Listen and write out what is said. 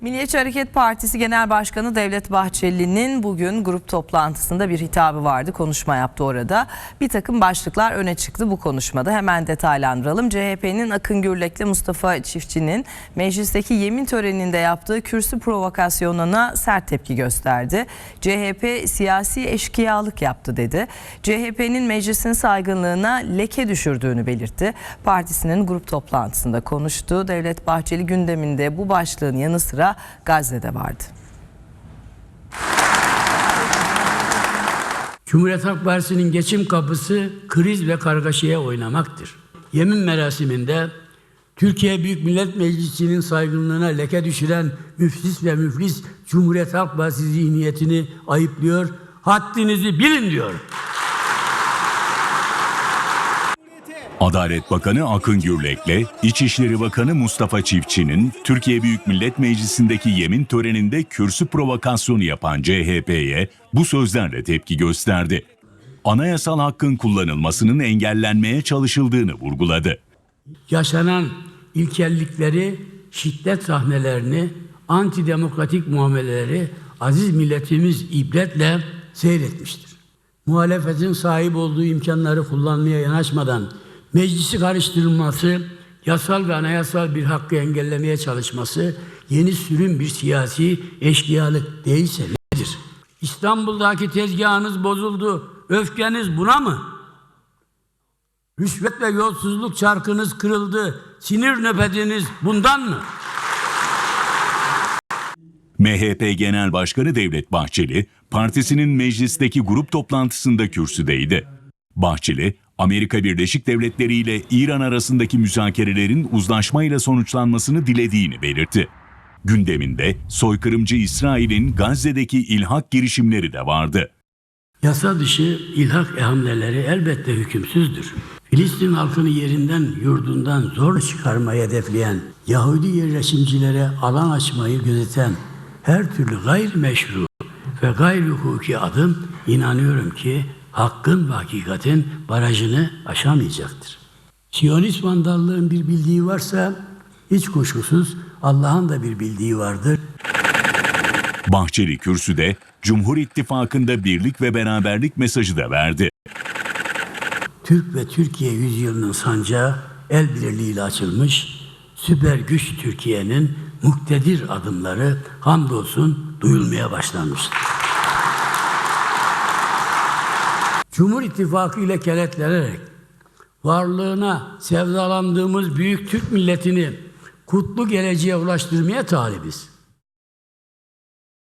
Milliyetçi Hareket Partisi Genel Başkanı Devlet Bahçeli'nin bugün grup toplantısında bir hitabı vardı. Konuşma yaptı orada. Bir takım başlıklar öne çıktı bu konuşmada. Hemen detaylandıralım. CHP'nin Akın Gürlek'le Mustafa Çiftçi'nin meclisteki yemin töreninde yaptığı kürsü provokasyonuna sert tepki gösterdi. CHP siyasi eşkıyalık yaptı dedi. CHP'nin meclisin saygınlığına leke düşürdüğünü belirtti. Partisinin grup toplantısında konuştu. Devlet Bahçeli gündeminde bu başlığın yanı sıra Gazze'de vardı. Cumhuriyet Halk Partisi'nin geçim kapısı kriz ve kargaşaya oynamaktır. Yemin merasiminde Türkiye Büyük Millet Meclisi'nin saygınlığına leke düşüren müflis ve müflis Cumhuriyet Halk Partisi zihniyetini ayıplıyor. Haddinizi bilin diyor. Adalet Bakanı Akın Gürlek'le İçişleri Bakanı Mustafa Çiftçi'nin Türkiye Büyük Millet Meclisi'ndeki yemin töreninde kürsü provokasyonu yapan CHP'ye bu sözlerle tepki gösterdi. Anayasal hakkın kullanılmasının engellenmeye çalışıldığını vurguladı. Yaşanan ilkellikleri, şiddet sahnelerini, antidemokratik muameleleri aziz milletimiz ibretle seyretmiştir. Muhalefetin sahip olduğu imkanları kullanmaya yanaşmadan meclisi karıştırılması, yasal ve anayasal bir hakkı engellemeye çalışması yeni sürüm bir siyasi eşkıyalık değilse nedir? İstanbul'daki tezgahınız bozuldu. Öfkeniz buna mı? Rüşvet ve yolsuzluk çarkınız kırıldı. Sinir nöbetiniz bundan mı? MHP Genel Başkanı Devlet Bahçeli, partisinin meclisteki grup toplantısında kürsüdeydi. Bahçeli, Amerika Birleşik Devletleri ile İran arasındaki müzakerelerin uzlaşmayla sonuçlanmasını dilediğini belirtti. Gündeminde soykırımcı İsrail'in Gazze'deki ilhak girişimleri de vardı. Yasa dışı ilhak hamleleri elbette hükümsüzdür. Filistin halkını yerinden, yurdundan zor çıkarmayı hedefleyen, Yahudi yerleşimcilere alan açmayı gözeten her türlü gayrimeşru ve gayri hukuki adım inanıyorum ki hakkın ve hakikatin barajını aşamayacaktır. Siyonist vandallığın bir bildiği varsa hiç kuşkusuz Allah'ın da bir bildiği vardır. Bahçeli kürsüde Cumhur İttifakı'nda birlik ve beraberlik mesajı da verdi. Türk ve Türkiye yüzyılının sancağı el birliğiyle açılmış, süper güç Türkiye'nin muktedir adımları hamdolsun duyulmaya başlanmıştır. Cumhur İttifakı ile kenetlenerek varlığına sevdalandığımız büyük Türk milletini kutlu geleceğe ulaştırmaya talibiz.